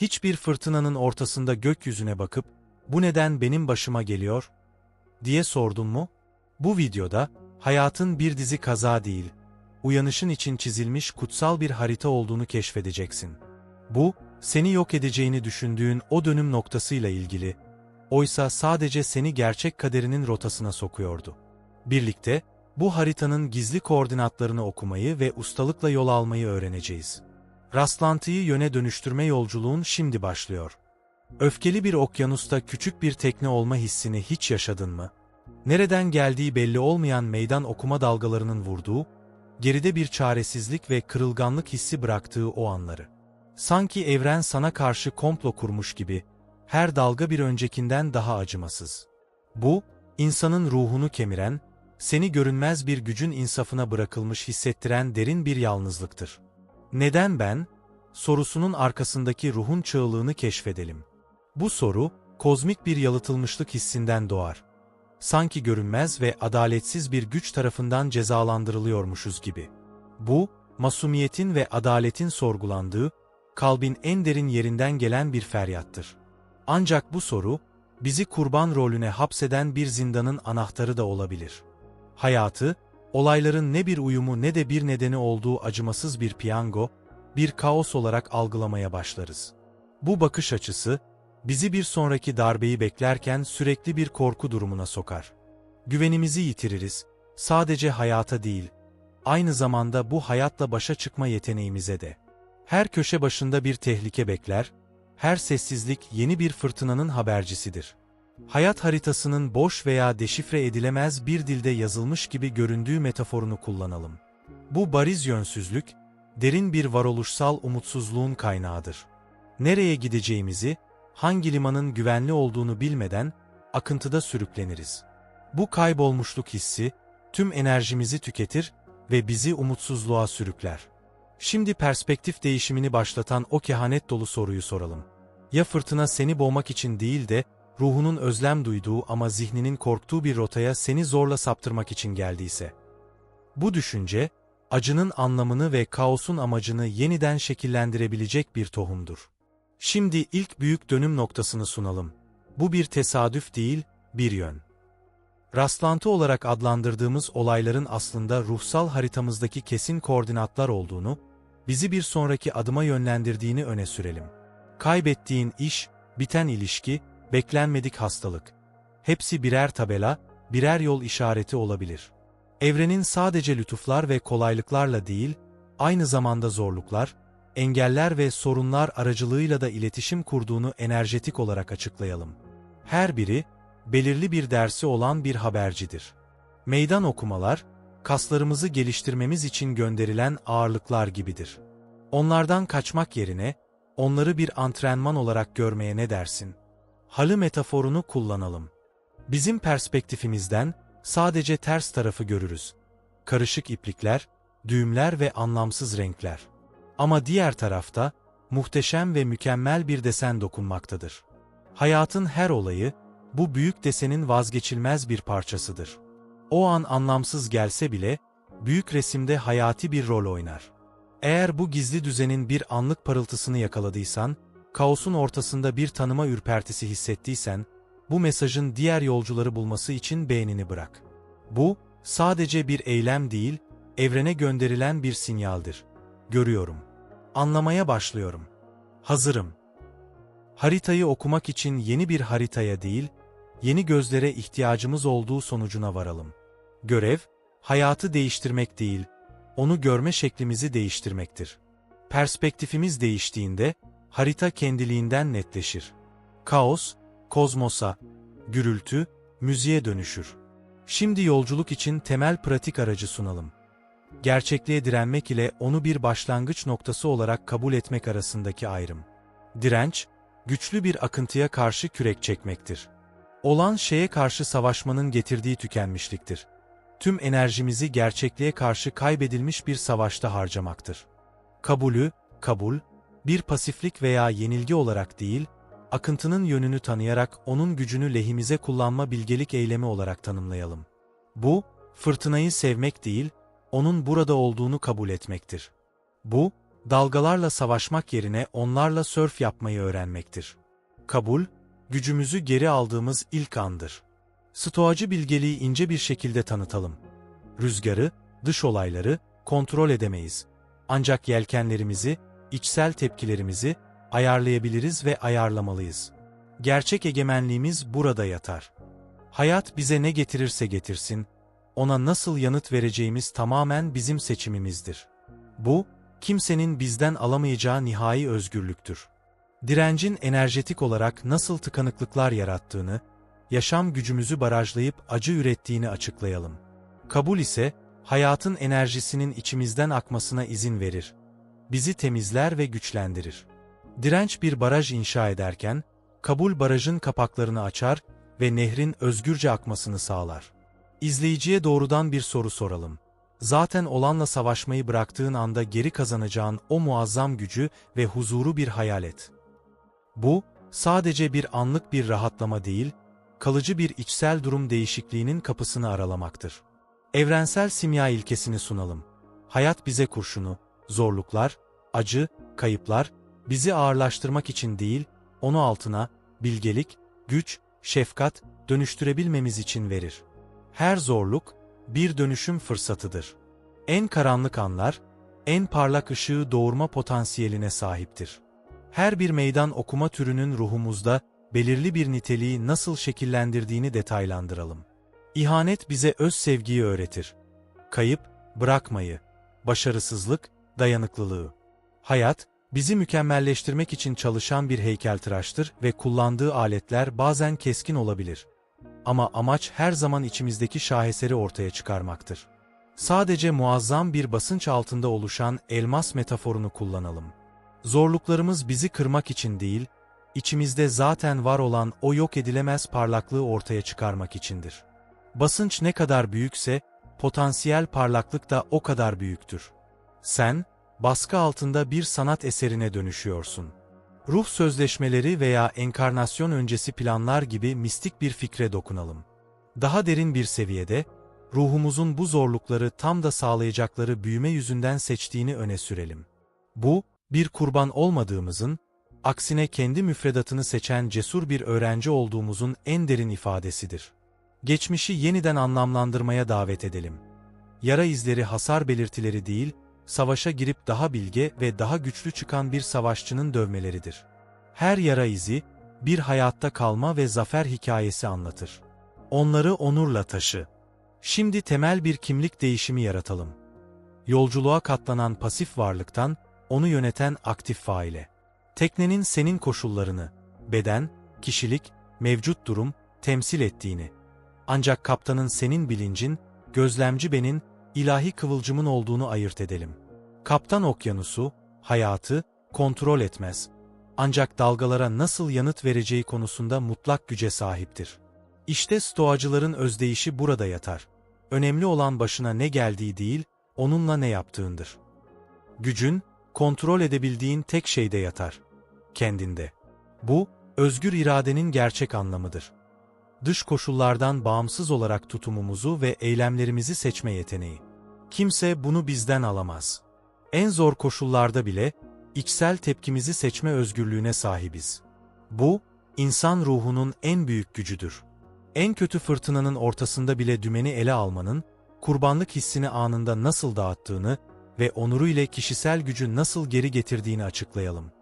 Hiçbir fırtınanın ortasında gökyüzüne bakıp, bu neden benim başıma geliyor? diye sordun mu? Bu videoda, hayatın bir dizi kaza değil, uyanışın için çizilmiş kutsal bir harita olduğunu keşfedeceksin. Bu, seni yok edeceğini düşündüğün o dönüm noktasıyla ilgili, oysa sadece seni gerçek kaderinin rotasına sokuyordu. Birlikte, bu haritanın gizli koordinatlarını okumayı ve ustalıkla yol almayı öğreneceğiz. Rastlantıyı yöne dönüştürme yolculuğun şimdi başlıyor. Öfkeli bir okyanusta küçük bir tekne olma hissini hiç yaşadın mı? Nereden geldiği belli olmayan meydan okuma dalgalarının vurduğu, geride bir çaresizlik ve kırılganlık hissi bıraktığı o anları. Sanki evren sana karşı komplo kurmuş gibi, her dalga bir öncekinden daha acımasız. Bu, insanın ruhunu kemiren, seni görünmez bir gücün insafına bırakılmış hissettiren derin bir yalnızlıktır. Neden ben? Sorusunun arkasındaki ruhun çığlığını keşfedelim. Bu soru, kozmik bir yalıtılmışlık hissinden doğar. Sanki görünmez ve adaletsiz bir güç tarafından cezalandırılıyormuşuz gibi. Bu, masumiyetin ve adaletin sorgulandığı, kalbin en derin yerinden gelen bir feryattır. Ancak bu soru, bizi kurban rolüne hapseden bir zindanın anahtarı da olabilir. Hayatı, olayların ne bir uyumu ne de bir nedeni olduğu acımasız bir piyango, bir kaos olarak algılamaya başlarız. Bu bakış açısı, bizi bir sonraki darbeyi beklerken sürekli bir korku durumuna sokar. Güvenimizi yitiririz, sadece hayata değil, aynı zamanda bu hayatla başa çıkma yeteneğimize de. Her köşe başında bir tehlike bekler, her sessizlik yeni bir fırtınanın habercisidir. Hayat haritasının boş veya deşifre edilemez bir dilde yazılmış gibi göründüğü metaforunu kullanalım. Bu bariz yönsüzlük, derin bir varoluşsal umutsuzluğun kaynağıdır. Nereye gideceğimizi, hangi limanın güvenli olduğunu bilmeden, akıntıda sürükleniriz. Bu kaybolmuşluk hissi, tüm enerjimizi tüketir ve bizi umutsuzluğa sürükler. Şimdi perspektif değişimini başlatan o kehanet dolu soruyu soralım. Ya fırtına seni boğmak için değil de, ruhunun özlem duyduğu ama zihninin korktuğu bir rotaya seni zorla saptırmak için geldiyse? Bu düşünce, acının anlamını ve kaosun amacını yeniden şekillendirebilecek bir tohumdur. Şimdi ilk büyük dönüm noktasını sunalım. Bu bir tesadüf değil, bir yön. Rastlantı olarak adlandırdığımız olayların aslında ruhsal haritamızdaki kesin koordinatlar olduğunu, bizi bir sonraki adıma yönlendirdiğini öne sürelim. Kaybettiğin iş, biten ilişki, beklenmedik hastalık. Hepsi birer tabela, birer yol işareti olabilir. Evrenin sadece lütuflar ve kolaylıklarla değil, aynı zamanda zorluklar, engeller ve sorunlar aracılığıyla da iletişim kurduğunu enerjetik olarak açıklayalım. Her biri, belirli bir dersi olan bir habercidir. Meydan okumalar, kaslarımızı geliştirmemiz için gönderilen ağırlıklar gibidir. Onlardan kaçmak yerine, onları bir antrenman olarak görmeye ne dersin? Halı metaforunu kullanalım. Bizim perspektifimizden sadece ters tarafı görürüz. Karışık iplikler, düğümler ve anlamsız renkler. Ama diğer tarafta, muhteşem ve mükemmel bir desen dokunmaktadır. Hayatın her olayı, bu büyük desenin vazgeçilmez bir parçasıdır. O an anlamsız gelse bile, büyük resimde hayati bir rol oynar. Eğer bu gizli düzenin bir anlık parıltısını yakaladıysan, kaosun ortasında bir tanıma ürpertisi hissettiysen, bu mesajın diğer yolcuları bulması için beğenini bırak. Bu, sadece bir eylem değil, evrene gönderilen bir sinyaldir. Görüyorum. Anlamaya başlıyorum. Hazırım. Haritayı okumak için yeni bir haritaya değil, yeni gözlere ihtiyacımız olduğu sonucuna varalım. Görev, hayatı değiştirmek değil, onu görme şeklimizi değiştirmektir. Perspektifimiz değiştiğinde, harita kendiliğinden netleşir. Kaos, kozmosa, gürültü, müziğe dönüşür. Şimdi yolculuk için temel pratik aracı sunalım. Gerçekliğe direnmek ile onu bir başlangıç noktası olarak kabul etmek arasındaki ayrım. Direnç, güçlü bir akıntıya karşı kürek çekmektir. Olan şeye karşı savaşmanın getirdiği tükenmişliktir. Tüm enerjimizi gerçekliğe karşı kaybedilmiş bir savaşta harcamaktır. Kabulü, kabul, bir pasiflik veya yenilgi olarak değil, akıntının yönünü tanıyarak onun gücünü lehimize kullanma bilgelik eylemi olarak tanımlayalım. Bu, fırtınayı sevmek değil, onun burada olduğunu kabul etmektir. Bu, dalgalarla savaşmak yerine onlarla sörf yapmayı öğrenmektir. Kabul, gücümüzü geri aldığımız ilk andır. Stoacı bilgeliği ince bir şekilde tanıtalım. Rüzgarı, dış olayları kontrol edemeyiz. Ancak yelkenlerimizi, içsel tepkilerimizi ayarlayabiliriz ve ayarlamalıyız. Gerçek egemenliğimiz burada yatar. Hayat bize ne getirirse getirsin, ona nasıl yanıt vereceğimiz tamamen bizim seçimimizdir. Bu, kimsenin bizden alamayacağı nihai özgürlüktür. Direncin enerjetik olarak nasıl tıkanıklıklar yarattığını, yaşam gücümüzü barajlayıp acı ürettiğini açıklayalım. Kabul ise, hayatın enerjisinin içimizden akmasına izin verir. Bizi temizler ve güçlendirir. Direnç bir baraj inşa ederken, kabul barajın kapaklarını açar ve nehrin özgürce akmasını sağlar. İzleyiciye doğrudan bir soru soralım. Zaten olanla savaşmayı bıraktığın anda geri kazanacağın o muazzam gücü ve huzuru bir hayal et. Bu, sadece bir anlık bir rahatlama değil, kalıcı bir içsel durum değişikliğinin kapısını aralamaktır. Evrensel simya ilkesini sunalım. Hayat bize kurşunu, zorluklar, acı, kayıplar, bizi ağırlaştırmak için değil, onu altına, bilgelik, güç, şefkat, dönüştürebilmemiz için verir. Her zorluk, bir dönüşüm fırsatıdır. En karanlık anlar, en parlak ışığı doğurma potansiyeline sahiptir. Her bir meydan okuma türünün ruhumuzda belirli bir niteliği nasıl şekillendirdiğini detaylandıralım. İhanet bize öz sevgiyi öğretir. Kayıp, bırakmayı, başarısızlık, dayanıklılığı. Hayat, bizi mükemmelleştirmek için çalışan bir heykeltıraştır ve kullandığı aletler bazen keskin olabilir. Ama amaç her zaman içimizdeki şaheseri ortaya çıkarmaktır. Sadece muazzam bir basınç altında oluşan elmas metaforunu kullanalım. Zorluklarımız bizi kırmak için değil, içimizde zaten var olan o yok edilemez parlaklığı ortaya çıkarmak içindir. Basınç ne kadar büyükse, potansiyel parlaklık da o kadar büyüktür. Sen, baskı altında bir sanat eserine dönüşüyorsun. Ruh sözleşmeleri veya enkarnasyon öncesi planlar gibi mistik bir fikre dokunalım. Daha derin bir seviyede, ruhumuzun bu zorlukları tam da sağlayacakları büyüme yüzünden seçtiğini öne sürelim. Bu, bir kurban olmadığımızın, aksine kendi müfredatını seçen cesur bir öğrenci olduğumuzun en derin ifadesidir. Geçmişi yeniden anlamlandırmaya davet edelim. Yara izleri hasar belirtileri değil, savaşa girip daha bilge ve daha güçlü çıkan bir savaşçının dövmeleridir. Her yara izi, bir hayatta kalma ve zafer hikayesi anlatır. Onları onurla taşı. Şimdi temel bir kimlik değişimi yaratalım. Yolculuğa katlanan pasif varlıktan, onu yöneten aktif faile. Teknenin senin koşullarını, beden, kişilik, mevcut durum, temsil ettiğini. Ancak kaptanın senin bilincin, gözlemci benin, ilahi kıvılcımın olduğunu ayırt edelim. Kaptan okyanusu, hayatı, kontrol etmez. Ancak dalgalara nasıl yanıt vereceği konusunda mutlak güce sahiptir. İşte stoacıların özdeyişi burada yatar. Önemli olan başına ne geldiği değil, onunla ne yaptığındır. Gücün, kontrol edebildiğin tek şeyde yatar. Kendinde. Bu, özgür iradenin gerçek anlamıdır. Dış koşullardan bağımsız olarak tutumumuzu ve eylemlerimizi seçme yeteneği. Kimse bunu bizden alamaz. En zor koşullarda bile, içsel tepkimizi seçme özgürlüğüne sahibiz. Bu, insan ruhunun en büyük gücüdür. En kötü fırtınanın ortasında bile dümeni ele almanın, kurbanlık hissini anında nasıl dağıttığını ve onuru ile kişisel gücü nasıl geri getirdiğini açıklayalım.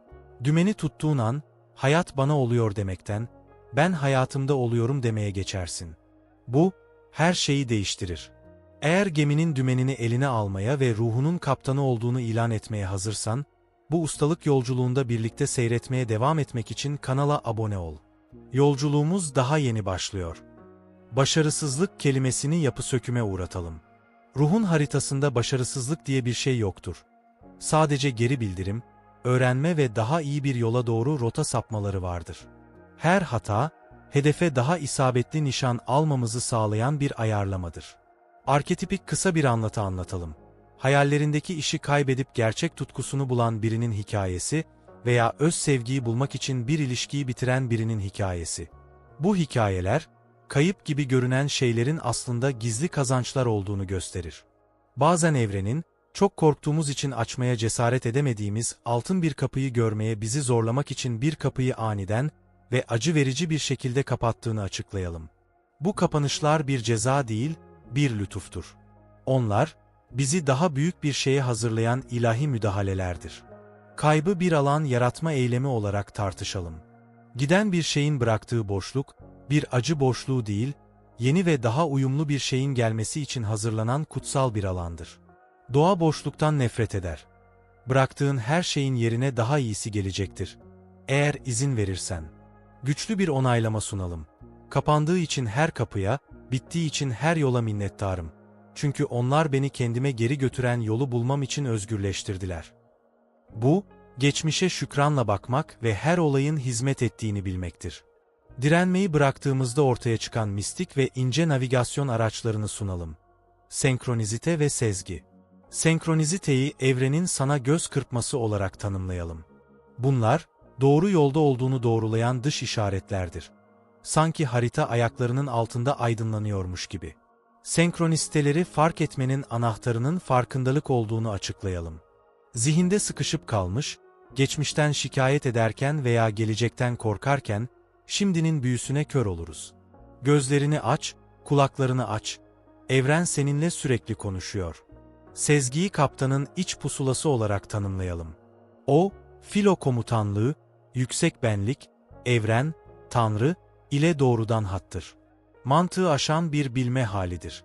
Dümeni tuttuğun an, hayat bana oluyor demekten, ben hayatımda oluyorum demeye geçersin. Bu, her şeyi değiştirir. Eğer geminin dümenini eline almaya ve ruhunun kaptanı olduğunu ilan etmeye hazırsan, bu ustalık yolculuğunda birlikte seyretmeye devam etmek için kanala abone ol. Yolculuğumuz daha yeni başlıyor. Başarısızlık kelimesini yapı söküme uğratalım. Ruhun haritasında başarısızlık diye bir şey yoktur. Sadece geri bildirim, öğrenme ve daha iyi bir yola doğru rota sapmaları vardır. Her hata, hedefe daha isabetli nişan almamızı sağlayan bir ayarlamadır. Arketipik kısa bir anlatı anlatalım. Hayallerindeki işi kaybedip gerçek tutkusunu bulan birinin hikayesi veya öz sevgiyi bulmak için bir ilişkiyi bitiren birinin hikayesi. Bu hikayeler, kayıp gibi görünen şeylerin aslında gizli kazançlar olduğunu gösterir. Bazen evrenin, Çok korktuğumuz için açmaya cesaret edemediğimiz altın bir kapıyı görmeye bizi zorlamak için bir kapıyı aniden ve acı verici bir şekilde kapattığını açıklayalım. Bu kapanışlar bir ceza değil, bir lütuftur. Onlar, bizi daha büyük bir şeye hazırlayan ilahi müdahalelerdir. Kaybı bir alan yaratma eylemi olarak tartışalım. Giden bir şeyin bıraktığı boşluk, bir acı boşluğu değil, yeni ve daha uyumlu bir şeyin gelmesi için hazırlanan kutsal bir alandır. Doğa boşluktan nefret eder. Bıraktığın her şeyin yerine daha iyisi gelecektir. Eğer izin verirsen. Güçlü bir onaylama sunalım. Kapandığı için her kapıya, bittiği için her yola minnettarım. Çünkü onlar beni kendime geri götüren yolu bulmam için özgürleştirdiler. Bu, geçmişe şükranla bakmak ve her olayın hizmet ettiğini bilmektir. Direnmeyi bıraktığımızda ortaya çıkan mistik ve ince navigasyon araçlarını sunalım. Senkronizite ve sezgi. Senkroniziteyi evrenin sana göz kırpması olarak tanımlayalım. Bunlar, doğru yolda olduğunu doğrulayan dış işaretlerdir. Sanki harita ayaklarının altında aydınlanıyormuş gibi. Senkronisteleri fark etmenin anahtarının farkındalık olduğunu açıklayalım. Zihinde sıkışıp kalmış, geçmişten şikayet ederken veya gelecekten korkarken, şimdinin büyüsüne kör oluruz. Gözlerini aç, kulaklarını aç. Evren seninle sürekli konuşuyor. Sezgiyi kaptanın iç pusulası olarak tanımlayalım. O, filo komutanlığı, yüksek benlik, evren, tanrı ile doğrudan hattır. Mantığı aşan bir bilme halidir.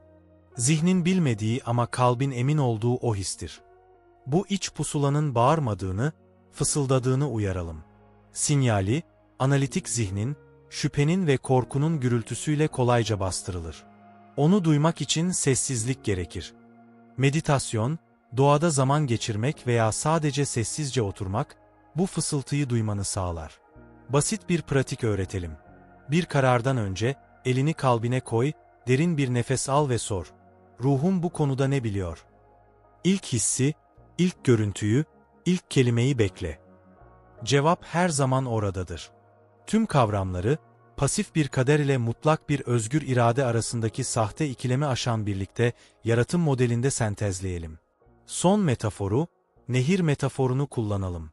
Zihnin bilmediği ama kalbin emin olduğu o histir. Bu iç pusulanın bağırmadığını, fısıldadığını uyaralım. Sinyali, analitik zihnin, şüphenin ve korkunun gürültüsüyle kolayca bastırılır. Onu duymak için sessizlik gerekir. Meditasyon, doğada zaman geçirmek veya sadece sessizce oturmak, bu fısıltıyı duymanı sağlar. Basit bir pratik öğretelim. Bir karardan önce, elini kalbine koy, derin bir nefes al ve sor. Ruhum bu konuda ne biliyor? İlk hissi, ilk görüntüyü, ilk kelimeyi bekle. Cevap her zaman oradadır. Tüm kavramları, pasif bir kader ile mutlak bir özgür irade arasındaki sahte ikilemi aşan birlikte yaratım modelinde sentezleyelim. Son metaforu, nehir metaforunu kullanalım.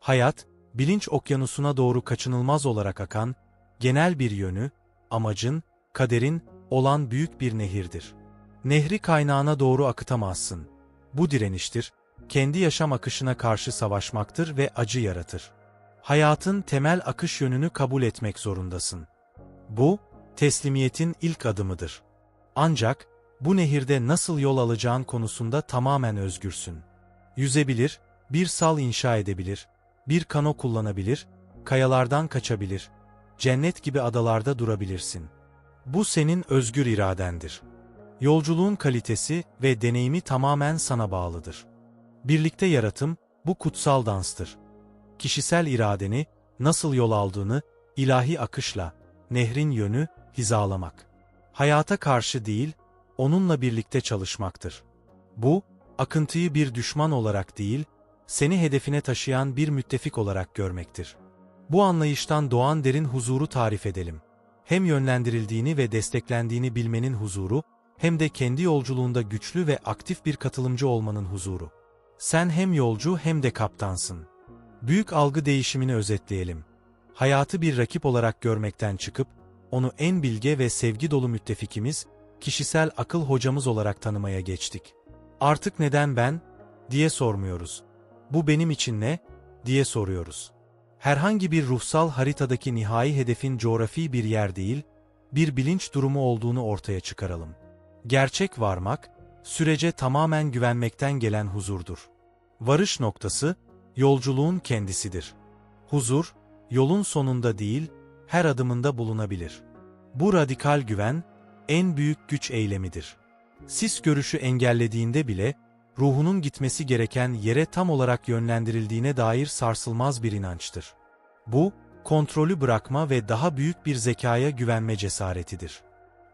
Hayat, bilinç okyanusuna doğru kaçınılmaz olarak akan, genel bir yönü, amacın, kaderin olan büyük bir nehirdir. Nehri kaynağına doğru akıtamazsın. Bu direniştir, kendi yaşam akışına karşı savaşmaktır ve acı yaratır. Hayatın temel akış yönünü kabul etmek zorundasın. Bu, teslimiyetin ilk adımıdır. Ancak, bu nehirde nasıl yol alacağın konusunda tamamen özgürsün. Yüzebilir, bir sal inşa edebilir, bir kano kullanabilir, kayalardan kaçabilir, cennet gibi adalarda durabilirsin. Bu senin özgür iradendir. Yolculuğun kalitesi ve deneyimi tamamen sana bağlıdır. Birlikte yaratım, bu kutsal danstır. Kişisel iradeni, nasıl yol aldığını, ilahi akışla, nehrin yönü, hizalamak. Hayata karşı değil, onunla birlikte çalışmaktır. Bu, akıntıyı bir düşman olarak değil, seni hedefine taşıyan bir müttefik olarak görmektir. Bu anlayıştan doğan derin huzuru tarif edelim. Hem yönlendirildiğini ve desteklendiğini bilmenin huzuru, hem de kendi yolculuğunda güçlü ve aktif bir katılımcı olmanın huzuru. Sen hem yolcu hem de kaptansın. Büyük algı değişimini özetleyelim. Hayatı bir rakip olarak görmekten çıkıp, onu en bilge ve sevgi dolu müttefikimiz, kişisel akıl hocamız olarak tanımaya geçtik. Artık neden ben, diye sormuyoruz. Bu benim için ne, diye soruyoruz. Herhangi bir ruhsal haritadaki nihai hedefin coğrafi bir yer değil, bir bilinç durumu olduğunu ortaya çıkaralım. Gerçek varmak, sürece tamamen güvenmekten gelen huzurdur. Varış noktası, yolculuğun kendisidir. Huzur, yolun sonunda değil, her adımında bulunabilir. Bu radikal güven, en büyük güç eylemidir. Sis görüşü engellediğinde bile, ruhunun gitmesi gereken yere tam olarak yönlendirildiğine dair sarsılmaz bir inançtır. Bu, kontrolü bırakma ve daha büyük bir zekaya güvenme cesaretidir.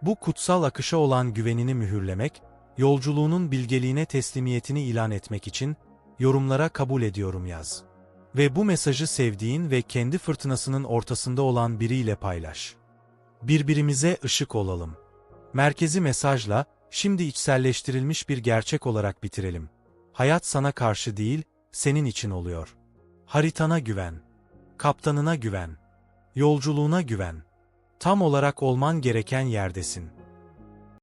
Bu kutsal akışa olan güvenini mühürlemek, yolculuğunun bilgeliğine teslimiyetini ilan etmek için, yorumlara kabul ediyorum yaz. Ve bu mesajı sevdiğin ve kendi fırtınasının ortasında olan biriyle paylaş. Birbirimize ışık olalım. Merkezi mesajla, şimdi içselleştirilmiş bir gerçek olarak bitirelim. Hayat sana karşı değil, senin için oluyor. Haritana güven. Kaptanına güven. Yolculuğuna güven. Tam olarak olman gereken yerdesin.